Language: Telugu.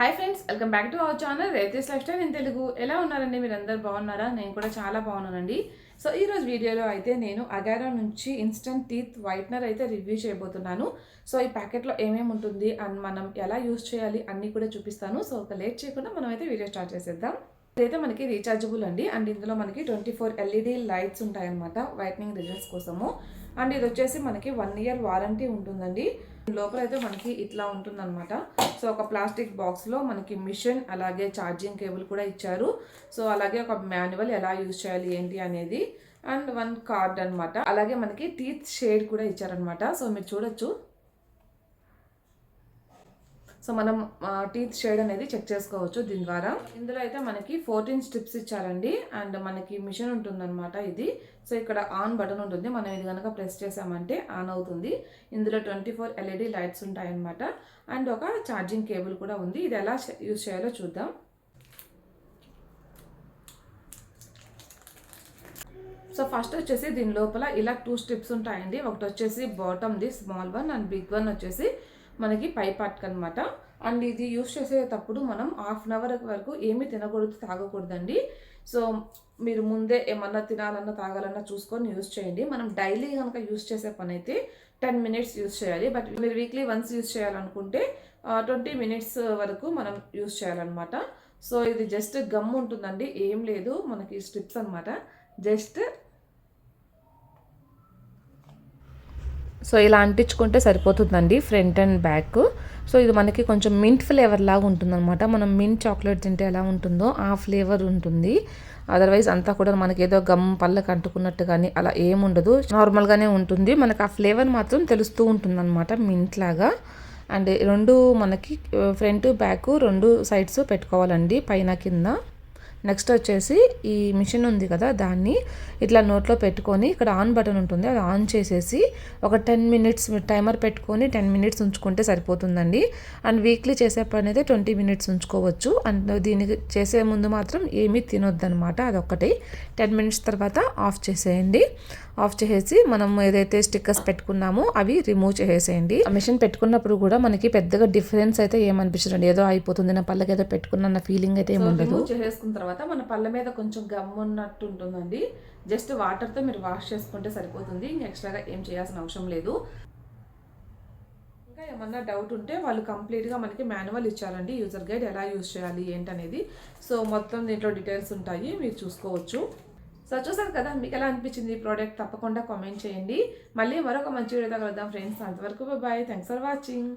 Hi friends welcome back to our channel రైతేస్ life style in Telugu ఎలా ఉన్నారండి? మీరు అందరు బాగున్నారా? నేను కూడా చాలా బాగున్నానండి. సో ఈరోజు వీడియోలో అయితే నేను అగారా నుంచి ఇన్స్టంట్ టీత్ వైట్నర్ అయితే రివ్యూ చేయబోతున్నాను. సో ఈ ప్యాకెట్లో ఏమేమి ఉంటుంది? అండ్ మనం ఎలా యూస్ చేయాలి? అన్నీ కూడా చూపిస్తాను. సో ఒక లేట్ చేయకుండా మనం అయితే వీడియో స్టార్ట్ చేసేద్దాం. ఇదైతే మనకి రీఛార్జబుల్ అండి. అండ్ ఇందులో మనకి ట్వంటీ ఫోర్ ఎల్ఈడి లైట్స్ ఉంటాయన్నమాట వైట్నింగ్ రిజల్ట్స్ కోసము. అండ్ ఇది వచ్చేసి మనకి వన్ ఇయర్ వారంటీ ఉంటుందండి. లోపల అయితే మనకి ఇట్లా ఉంటుందన్నమాట. సో ఒక ప్లాస్టిక్ బాక్స్లో మనకి మిషన్ అలాగే ఛార్జింగ్ కేబుల్ కూడా ఇచ్చారు. సో అలాగే ఒక మాన్యువల్ ఎలా యూజ్ చేయాలి ఏంటి అనేది. అండ్ వన్ కార్డ్ అన్నమాట. అలాగే మనకి టీత్ షేడ్ కూడా ఇచ్చారనమాట సో మీరు చూడొచ్చు. సో మనం టీత్ షేడ్ అనేది చెక్ చేసుకోవచ్చు దీని ద్వారా. ఇందులో అయితే మనకి ఫోర్టీన్ స్ట్రిప్స్ ఇచ్చారండి. అండ్ మనకి మిషన్ ఉంటుందన్నమాట ఇది. సో ఇక్కడ ఆన్ బటన్ ఉంటుంది. మనం ఇది కనుక ప్రెస్ చేసామంటే ఆన్ అవుతుంది. ఇందులో ట్వంటీ ఫోర్ ఎల్ఈడి లైట్స్ ఉంటాయన్నమాట. అండ్ ఒక ఛార్జింగ్ కేబుల్ కూడా ఉంది. ఇది ఎలా యూజ్ చేయాలో చూద్దాం. సో ఫస్ట్ వచ్చేసి దీని లోపల ఇలా టూ స్ట్రిప్స్ ఉంటాయండి. ఒకటి వచ్చేసి బాటమ్ది small one and big one వచ్చేసి మనకి పై పార్ట్కి అనమాట అండ్ ఇది యూస్ చేసేటప్పుడు మనం హాఫ్ అన్ అవర్ వరకు ఏమీ తినకూడదు తాగకూడదండి. సో మీరు ముందే ఏమన్నా తినాలన్నా తాగాలన్నా చూసుకొని యూస్ చేయండి. మనం డైలీ కనుక యూస్ చేసే పని అయితే టెన్ మినిట్స్ యూస్ చేయాలి. బట్ మీరు వీక్లీ వన్స్ యూస్ చేయాలనుకుంటే ట్వంటీ మినిట్స్ వరకు మనం యూస్ చేయాలన్నమాట. సో ఇది జస్ట్ గమ్ ఉంటుందండి. ఏం లేదు. మనకి స్ట్రిప్స్ అనమాట జస్ట్ సో ఇలా అంటించుకుంటే సరిపోతుందండి ఫ్రంట్ అండ్ బ్యాక్. సో ఇది మనకి కొంచెం మింట్ ఫ్లేవర్ లాగా ఉంటుందన్నమాట. మనం మింట్ చాక్లెట్ తింటే ఎలా ఉంటుందో ఆ ఫ్లేవర్ ఉంటుంది. అదర్వైజ్ అంతా కూడా మనకి ఏదో గమ్ పళ్ళకి అంటుకున్నట్టు కానీ అలా ఏముండదు నార్మల్గానే ఉంటుంది. మనకు ఆ ఫ్లేవర్ మాత్రం తెలుస్తూ ఉంటుందన్నమాట మింట్ లాగా. అండ్ రెండు మనకి uh, ఫ్రంట్ బ్యాక్ రెండు సైడ్స్ పెట్టుకోవాలండి పైన కింద. నెక్స్ట్ వచ్చేసి ఈ మిషన్ ఉంది కదా దాన్ని ఇట్లా నోట్లో పెట్టుకొని ఇక్కడ ఆన్ బటన్ ఉంటుంది. అది ఆన్ చేసేసి ఒక టెన్ మినిట్స్ టైమర్ పెట్టుకొని టెన్ మినిట్స్ ఉంచుకుంటే సరిపోతుందండి. అండ్ వీక్లీ చేసే పని అయితే ట్వంటీ మినిట్స్ ఉంచుకోవచ్చు. అండ్ దీనికి చేసే ముందు మాత్రం ఏమీ తినొద్దనమాట అది అదొక్కటి. టెన్ మినిట్స్ తర్వాత ఆఫ్ చేసేయండి. ఆఫ్ చేసేసి మనం ఏదైతే స్టిక్కర్స్ పెట్టుకున్నామో అవి రిమూవ్ చేసేయండి. ఆ మిషన్ పెట్టుకున్నప్పుడు కూడా మనకి పెద్దగా డిఫరెన్స్ అయితే ఏమనిపించదండి. ఏదో అయిపోతుంది. నా పళ్ళకి ఏదో పెట్టుకున్న ఫీలింగ్ అయితే ఏముండదు. చేసేసుకున్న తర్వాత తర్వాత మన పళ్ళ మీద కొంచెం గమ్ ఉన్నట్టు ఉంటుందండి. జస్ట్ వాటర్తో మీరు వాష్ చేసుకుంటే సరిపోతుంది. ఇంకా ఎక్స్ట్రాగా ఏం చేయాల్సిన అవసరం లేదు. ఇంకా ఏమన్నా డౌట్ ఉంటే వాళ్ళు కంప్లీట్గా మనకి మాన్యువల్ ఇచ్చారండి. యూజర్ గైడ్ ఎలా యూజ్ చేయాలి ఏంటనేది. సో మొత్తం దీంట్లో డీటెయిల్స్ ఉంటాయి. మీరు చూసుకోవచ్చు. సో చూసారు కదా మీకు ఎలా అనిపించింది ఈ ప్రోడక్ట్? తప్పకుండా కామెంట్ చేయండి. మళ్ళీ మరొక మంచి వీడియో కలుద్దాం ఫ్రెండ్స్. అంతవరకు బాయ్ థ్యాంక్స్ ఫర్ వాచింగ్